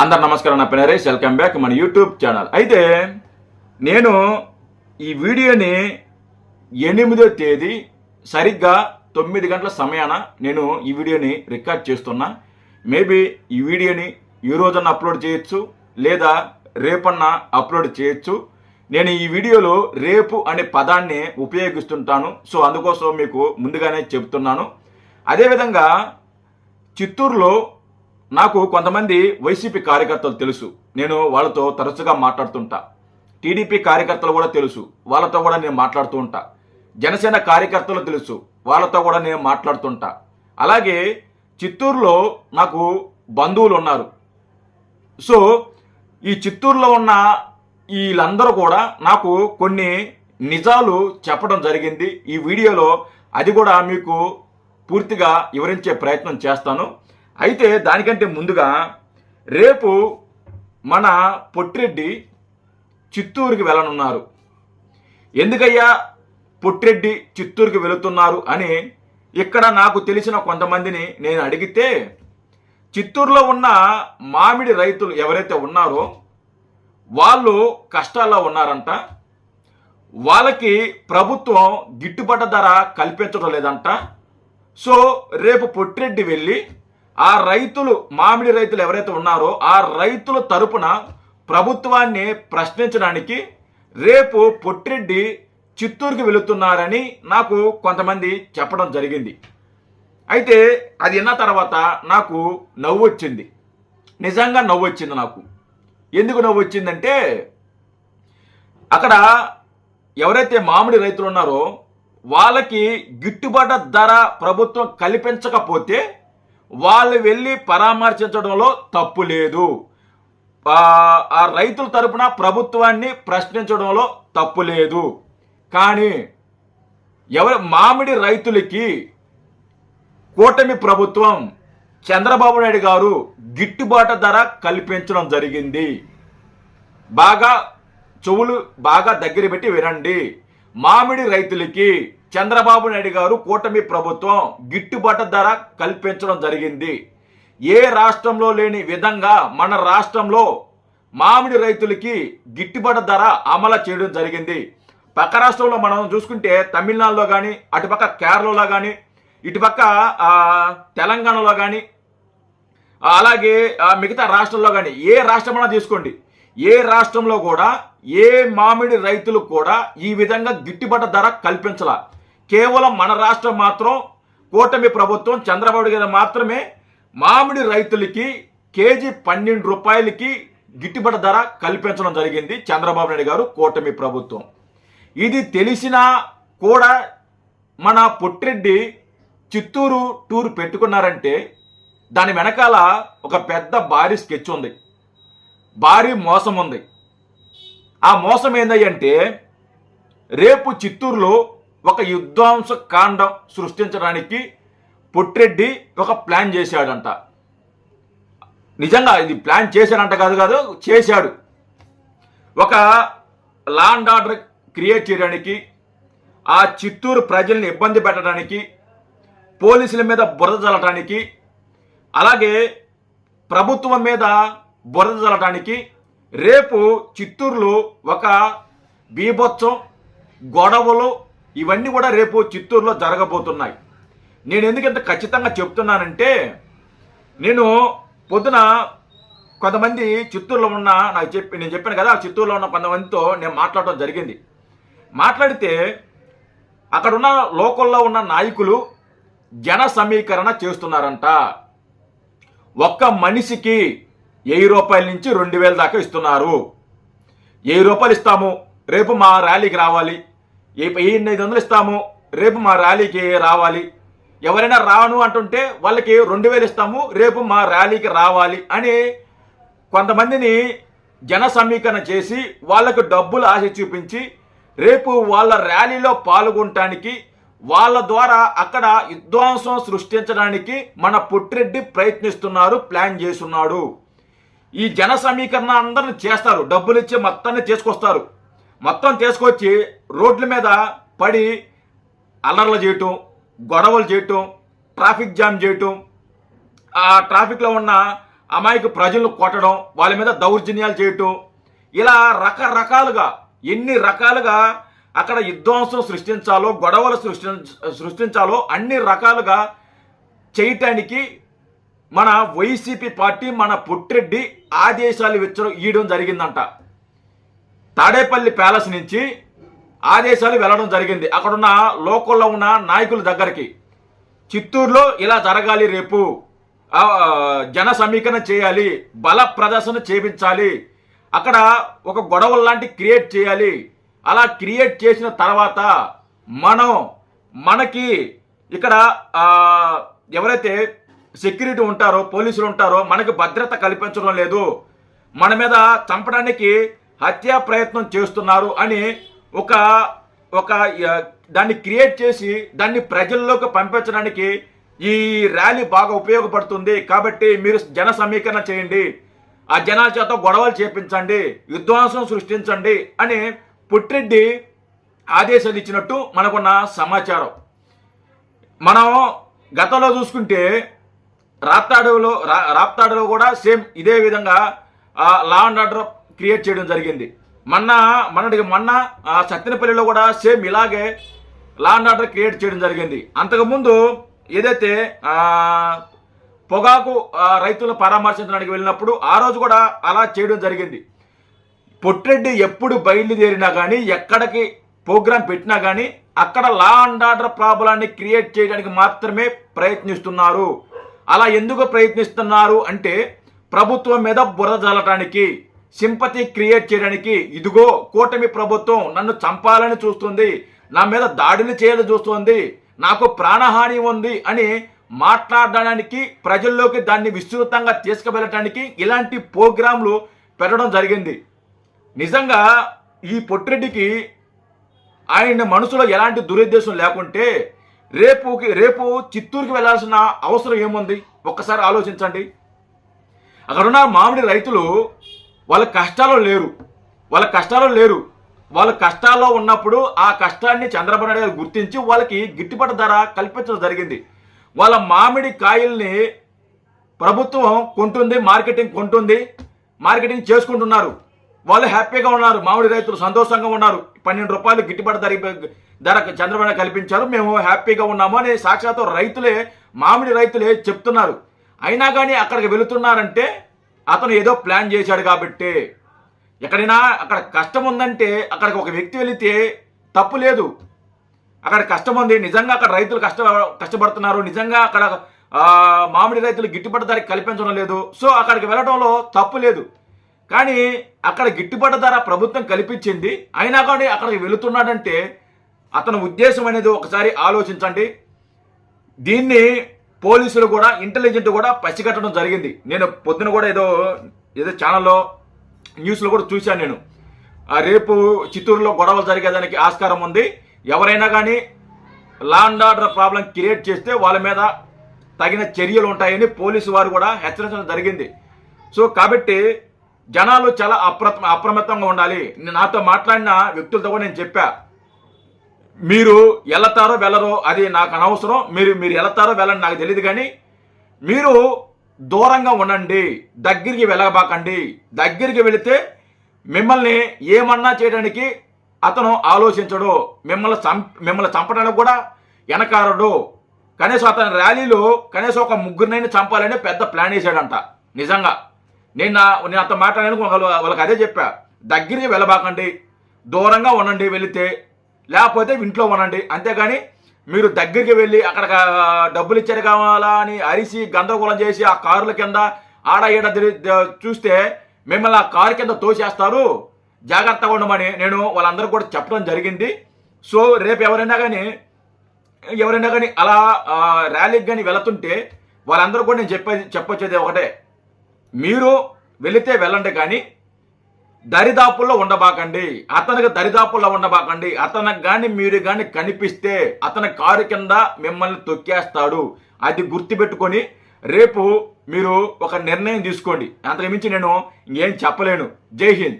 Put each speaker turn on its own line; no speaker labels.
అందరు నమస్కారం నా పేరు వెల్కమ్ బ్యాక్ మన యూట్యూబ్ ఛానల్ అయితే నేను ఈ వీడియోని ఎనిమిదో తేదీ సరిగ్గా తొమ్మిది గంటల సమయాన నేను ఈ వీడియోని రికార్డ్ చేస్తున్నా. మేబీ ఈ వీడియోని ఈ రోజన్న అప్లోడ్ చేయొచ్చు లేదా రేపన్న అప్లోడ్ చేయొచ్చు. నేను ఈ వీడియోలో రేపు అనే పదాన్ని ఉపయోగిస్తుంటాను. సో అందుకోసం మీకు ముందుగానే చెప్తున్నాను. అదేవిధంగా చిత్తూరులో నాకు కొంతమంది వైసీపీ కార్యకర్తలు తెలుసు. నేను వాళ్ళతో తరచుగా మాట్లాడుతుంటా. టీడీపీ కార్యకర్తలు కూడా తెలుసు. వాళ్ళతో కూడా నేను మాట్లాడుతూ ఉంటా. జనసేన కార్యకర్తలు తెలుసు. వాళ్ళతో కూడా నేను మాట్లాడుతుంటా. అలాగే చిత్తూరులో నాకు బంధువులు ఉన్నారు. సో ఈ చిత్తూరులో ఉన్న వీళ్ళందరూ కూడా నాకు కొన్ని నిజాలు చెప్పడం జరిగింది. ఈ వీడియోలో అది కూడా మీకు పూర్తిగా వివరించే ప్రయత్నం చేస్తాను. అయితే దానికంటే ముందుగా రేపు మన పొట్టిరెడ్డి చిత్తూరుకి వెళ్ళనున్నారు. ఎందుకయ్యా పొట్టిరెడ్డి చిత్తూరుకి వెళుతున్నారు అని ఇక్కడ నాకు తెలిసిన కొంతమందిని నేను అడిగితే చిత్తూరులో ఉన్న మామిడి రైతులు ఎవరైతే ఉన్నారో వాళ్ళు కష్టాల్లో ఉన్నారంట. వాళ్ళకి ప్రభుత్వం గిట్టుబాటు ధర కల్పించడం లేదంట. సో రేపు పొట్టిరెడ్డి వెళ్ళి ఆ రైతులు మామిడి రైతులు ఎవరైతే ఉన్నారో ఆ రైతుల తరపున ప్రభుత్వాన్ని ప్రశ్నించడానికి రేపు పొట్టిరెడ్డి చిత్తూరుకి వెళుతున్నారని నాకు కొంతమంది చెప్పడం జరిగింది. అయితే అది విన్న తర్వాత నాకు నవ్వు వచ్చింది. నిజంగా నవ్వు వచ్చింది నాకు. ఎందుకు నవ్వు వచ్చిందంటే అక్కడ ఎవరైతే మామిడి రైతులు ఉన్నారో వాళ్ళకి గిట్టుబాటు ధర ప్రభుత్వం కల్పించకపోతే వాళ్ళు వెళ్ళి పరామర్శించడంలో తప్పు లేదు. ఆ- రైతుల తరపున ప్రభుత్వాన్ని ప్రశ్నించడంలో తప్పు లేదు. కానీ ఎవరు మామిడి రైతులకి కూటమి ప్రభుత్వం చంద్రబాబు నాయుడు గారు గిట్టుబాటు ధర కల్పించడం జరిగింది. బాగా చెవులు బాగా దగ్గర పెట్టి వినండి. మామిడి రైతులకి చంద్రబాబు నాయుడు గారు కూటమి ప్రభుత్వం గిట్టుబాటు ధర కల్పించడం జరిగింది. ఏ రాష్ట్రంలో లేని విధంగా మన రాష్ట్రంలో మామిడి రైతులకి గిట్టుబాటు ధర అమలు చేయడం జరిగింది. పక్క రాష్ట్రంలో మనం చూసుకుంటే తమిళనాడులో కానీ అటుపక్క కేరళలో కానీ ఇటుపక్క తెలంగాణలో కానీ అలాగే మిగతా రాష్ట్రంలో కానీ ఏ రాష్ట్రమైనా తీసుకోండి. ఏ రాష్ట్రంలో కూడా ఏ మామిడి రైతులకు కూడా ఈ విధంగా గిట్టుబాటు ధర కల్పించాల. కేవలం మన రాష్ట్రం మాత్రం కూటమి ప్రభుత్వం చంద్రబాబు గారు మాత్రమే మామిడి రైతులకి కేజీ పన్నెండు రూపాయలకి గిట్టుబాటు ధర కల్పించడం జరిగింది చంద్రబాబు నాయుడు గారు కూటమి ప్రభుత్వం. ఇది తెలిసినా కూడా మన పొట్టిరెడ్డి చిత్తూరు టూర్ పెట్టుకున్నారంటే దాని వెనకాల ఒక పెద్ద భారీ స్కెచ్ ఉంది. భారీ మోసం ఉంది. ఆ మోసం ఏందంటే రేపు చిత్తూరులో ఒక యుద్ధాంశ కాండం సృష్టించడానికి పొట్టిరెడ్డి ఒక ప్లాన్ చేశాడంట. నిజంగా ఇది ప్లాన్ చేశాడంట కాదు కాదు చేశాడు. ఒక లాండ్ ఆర్డర్ క్రియేట్ చేయడానికి ఆ చిత్తూరు ప్రజల్ని ఇబ్బంది పెట్టడానికి పోలీసుల మీద బురద చల్లటానికి అలాగే ప్రభుత్వం మీద బురద చల్లటానికి రేపు చిత్తూరులో ఒక బీభత్సం గొడవలు ఇవన్నీ కూడా రేపు చిత్తూరులో జరగబోతున్నాయి. నేను ఎందుకు ఇంత ఖచ్చితంగా చెప్తున్నానంటే నేను పొద్దున కొంతమంది చిత్తూరులో ఉన్న నాకు చెప్పి నేను చెప్పాను కదా చిత్తూరులో ఉన్న కొంతమందితో నేను మాట్లాడటం జరిగింది. మాట్లాడితే అక్కడున్న లోకల్లో ఉన్న నాయకులు జన సమీకరణ చేస్తున్నారంట. ఒక్క మనిషికి వెయ్యి రూపాయల నుంచి రెండు వేల దాకా ఇస్తున్నారు. వెయ్యి రూపాయలు ఇస్తాము. రేపు మా ర్యాలీకి రావాలి. ఎనిమిది వందలు ఇస్తాము? రేపు మా ర్యాలీకి రావాలి. ఎవరైనా రాను అంటుంటే వాళ్ళకి రెండు వేలు ఇస్తాము రేపు మా ర్యాలీకి రావాలి అని కొంతమందిని జన సమీకరణ చేసి వాళ్ళకు డబ్బులు ఆశ చూపించి రేపు వాళ్ళ ర్యాలీలో పాల్గొనటానికి వాళ్ళ ద్వారా అక్కడ విధ్వంసం సృష్టించడానికి మన పుట్టిరెడ్డి ప్రయత్నిస్తున్నారు ప్లాన్ చేస్తున్నాడు. ఈ జన సమీకరణ అందరిని చేస్తారు డబ్బులు ఇచ్చి మొత్తాన్ని తీసుకొస్తారు మొత్తం తీసుకొచ్చి రోడ్ల మీద పడి అల్లర్లు చేయటం గొడవలు చేయటం ట్రాఫిక్ జామ్ చేయటం ఆ ట్రాఫిక్లో ఉన్న అమాయక ప్రజలను కొట్టడం వాళ్ళ మీద దౌర్జన్యాలు చేయటం ఇలా రకరకాలుగా ఎన్ని రకాలుగా అక్కడ విధ్వంసం సృష్టించాలో గొడవలు సృష్టి సృష్టించాలో అన్ని రకాలుగా చేయటానికి మన వైసీపీ పార్టీ మన పుట్రెడ్డి ఆదేశాలు ఇచ్చడం ఇవ్వడం జరిగిందంట. తాడేపల్లి ప్యాలెస్ నుంచి ఆదేశాలు వెళ్ళడం జరిగింది. అక్కడున్న లోకల్లో ఉన్న నాయకుల దగ్గరికి. చిత్తూరులో ఇలా జరగాలి రేపు. జన సమీకరణ చేయాలి. బల ప్రదర్శన చేపించాలి. అక్కడ ఒక గొడవ లాంటి క్రియేట్ చేయాలి. అలా క్రియేట్ చేసిన తర్వాత మనం మనకి ఇక్కడ ఎవరైతే సెక్యూరిటీ ఉంటారో పోలీసులు ఉంటారో మనకి భద్రత కల్పించడం లేదు. మన మీద చంపడానికి హత్యా ప్రయత్నం చేస్తున్నారు అని ఒక ఒక దాన్ని క్రియేట్ చేసి దాన్ని ప్రజల్లోకి పంపించడానికి ఈ ర్యాలీ బాగా ఉపయోగపడుతుంది. కాబట్టి మీరు జన సమీకరణ చేయండి. ఆ జనాల చేత గొడవలు చేపించండి. విధ్వంసం సృష్టించండి అని పుట్టిరెడ్డి ఆదేశాలు ఇచ్చినట్టు మనకున్న సమాచారం. మనం గతంలో చూసుకుంటే రాప్తాడులో రా రాప్తాడులో కూడా సేమ్ ఇదే విధంగా లా అండ్ ఆర్డర్ క్రియేట్ చేయడం జరిగింది. మొన్న మొన్నటికి మొన్న ఆ, సత్తెనపల్లిలో కూడా సేమ్ ఇలాగే లా అండ్ ఆర్డర్ క్రియేట్ చేయడం జరిగింది. అంతకుముందు ఏదైతే పొగాకు రైతులను పరామర్శించడానికి వెళ్ళినప్పుడు ఆ రోజు కూడా అలా చేయడం జరిగింది. పొట్రెడ్డి ఎప్పుడు బయలుదేరినా కానీ ఎక్కడికి ప్రోగ్రాం పెట్టినా కానీ అక్కడ లా అండ్ ఆర్డర్ ప్రాబ్లాన్ని క్రియేట్ చేయడానికి మాత్రమే ప్రయత్నిస్తున్నారు. అలా ఎందుకు ప్రయత్నిస్తున్నారు అంటే ప్రభుత్వం మీద బురద జల్లటానికి సింపతి క్రియేట్ చేయడానికి ఇదిగో కూటమి ప్రభుత్వం నన్ను చంపాలని చూస్తుంది నా మీద దాడులు చేయాలని చూస్తుంది నాకు ప్రాణహాని ఉంది అని మాట్లాడడానికి ప్రజల్లోకి దాన్ని విస్తృతంగా తీసుకువెళ్ళటానికి ఇలాంటి ప్రోగ్రాంలు పెట్టడం జరిగింది. నిజంగా ఈ పొట్టిరెడ్డికి ఆయన మనసులో ఎలాంటి దురుద్దేశం లేకుంటే రేపుకి రేపు చిత్తూరుకి వెళ్ళాల్సిన అవసరం ఏముంది? ఒక్కసారి ఆలోచించండి. అక్కడున్న మామిడి రైతులు వాళ్ళ కష్టాల్లో లేరు. వాళ్ళ కష్టాల్లో లేరు. వాళ్ళ కష్టాల్లో ఉన్నప్పుడు ఆ కష్టాన్ని చంద్రబాబు నాయుడు గారు గుర్తించి వాళ్ళకి గిట్టుబాటు ధర కల్పించడం జరిగింది. వాళ్ళ మామిడి కాయల్ని ప్రభుత్వం కొంటుంది మార్కెటింగ్ కొంటుంది మార్కెటింగ్ చేసుకుంటున్నారు. వాళ్ళు హ్యాపీగా ఉన్నారు మామిడి రైతులు సంతోషంగా ఉన్నారు. పన్నెండు రూపాయలు గిట్టుబాటు ధర ధర చంద్రబాబు కల్పించారు. మేము హ్యాపీగా ఉన్నాము అని సాక్షాత్తు రైతులే మామిడి రైతులే చెప్తున్నారు. అయినా కానీ అక్కడికి వెళుతున్నారంటే అతను ఏదో ప్లాన్ చేశాడు కాబట్టి. ఎక్కడైనా అక్కడ కష్టం ఉందంటే అక్కడికి ఒక వ్యక్తి వెళితే తప్పు లేదు. అక్కడ కష్టం ఉంది నిజంగా అక్కడ రైతులు కష్ట కష్టపడుతున్నారు నిజంగా అక్కడ మామిడి రైతులు గిట్టుబాటు ధర కల్పించడం లేదు. సో అక్కడికి వెళ్ళడంలో తప్పు లేదు. కానీ అక్కడ గిట్టుబాటు ధర ప్రభుత్వం కల్పించింది. అయినా కానీ అక్కడికి వెళుతున్నాడంటే అతని ఉద్దేశం అనేది ఒకసారి ఆలోచించండి. దీన్ని పోలీసులు కూడా ఇంటెలిజెంట్ కూడా పసిగట్టడం జరిగింది. నేను పొద్దున కూడా ఏదో ఏదో ఛానల్లో న్యూస్లో కూడా చూశాను నేను. ఆ రేపు చిత్తూరులో గొడవలు జరిగేదానికి ఆస్కారం ఉంది. ఎవరైనా కానీ law and order problem create చేస్తే వాళ్ళ మీద తగిన చర్యలు ఉంటాయని పోలీసు వారు కూడా హెచ్చరించడం జరిగింది. సో కాబట్టి జనాలు చాలా అప్ర అప్రమత్తంగా ఉండాలి. నేను నాతో మాట్లాడిన వ్యక్తులతో కూడా నేను చెప్పా. మీరు వెళతారో వెళ్ళరో అది నాకు అనవసరం. మీరు మీరు వెళతారో వెళ్ళండి నాకు తెలియదు కానీ మీరు దూరంగా ఉండండి దగ్గరికి వెళ్ళబాకండి. దగ్గరికి వెళితే మిమ్మల్ని ఏమన్నా చేయడానికి అతను ఆలోచించడు. మిమ్మల్ని చం మిమ్మల్ని చంపడానికి కూడా వెనకారడు కనీసం అతని ర్యాలీలో కనీసం ఒక ముగ్గురినైనా చంపాలని పెద్ద ప్లాన్ వేసాడంట నిజంగా. నేను నా నేను అతను మాట్లాడడానికి వాళ్ళకి అదే చెప్పా. దగ్గరికి వెళ్ళబాకండి. దూరంగా ఉండండి వెళితే లేకపోతే ఇంట్లో ఉండండి. అంతేగాని మీరు దగ్గరికి వెళ్ళి అక్కడ డబ్బులు ఇచ్చారు కావాలా అని అరిసి గందరగోళం చేసి ఆ కారుల కింద ఆడ ఈడ చూస్తే మిమ్మల్ని ఆ కారు కింద తోసేస్తారు. జాగ్రత్తగా ఉండమని నేను వాళ్ళందరూ కూడా చెప్పడం జరిగింది. సో రేపు ఎవరైనా కానీ ఎవరైనా కానీ అలా ర్యాలీకి కానీ వెళుతుంటే వాళ్ళందరూ కూడా నేను చెప్పేది చెప్పొచ్చేది ఒకటే. మీరు వెళితే వెళ్ళండి కానీ దరిదాపుల్లో ఉండబాకండి. అతనికి దరిదాపుల్లో ఉండబాకండి. అతనికి కానీ మీరు కానీ కనిపిస్తే అతని కారు కింద మిమ్మల్ని తొక్కేస్తాడు. అది గుర్తుపెట్టుకొని రేపు మీరు ఒక నిర్ణయం తీసుకోండి. అంతకుమించి నేను ఇంకేం చెప్పలేను. జై హింద్.